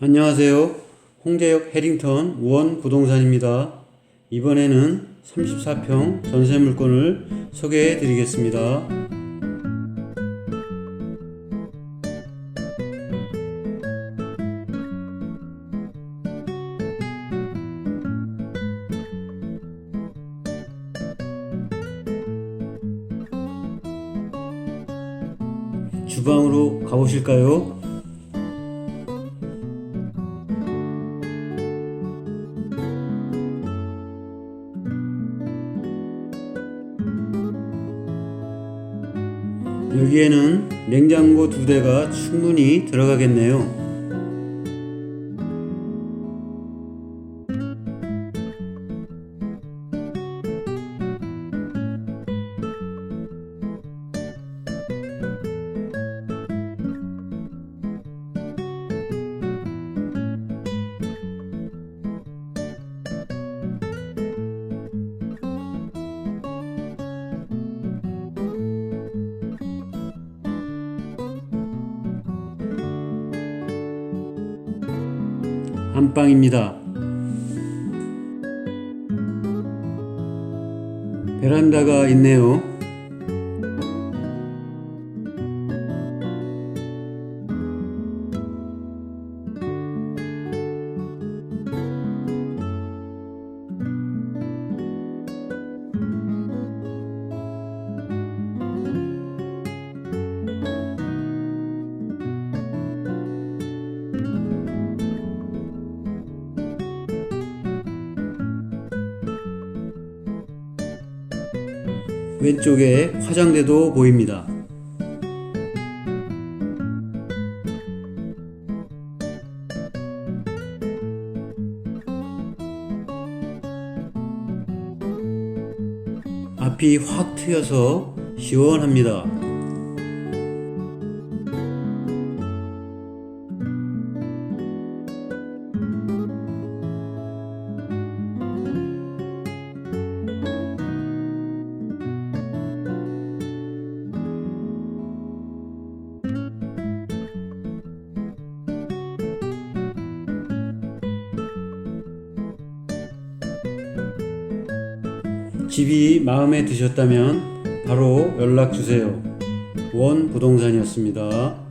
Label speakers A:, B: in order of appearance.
A: 안녕하세요. 홍대역 해링턴 우원 부동산입니다. 이번에는 34평 전세 물건을 소개해 드리겠습니다. 주방으로 가보실까요? 여기에는 냉장고 두 대가 충분히 들어가겠네요. 안방입니다. 베란다가 있네요. 왼쪽에 화장대도 보입니다. 앞이 확 트여서 시원합니다. 집이 마음에 드셨다면 바로 연락 주세요. 원 부동산이었습니다.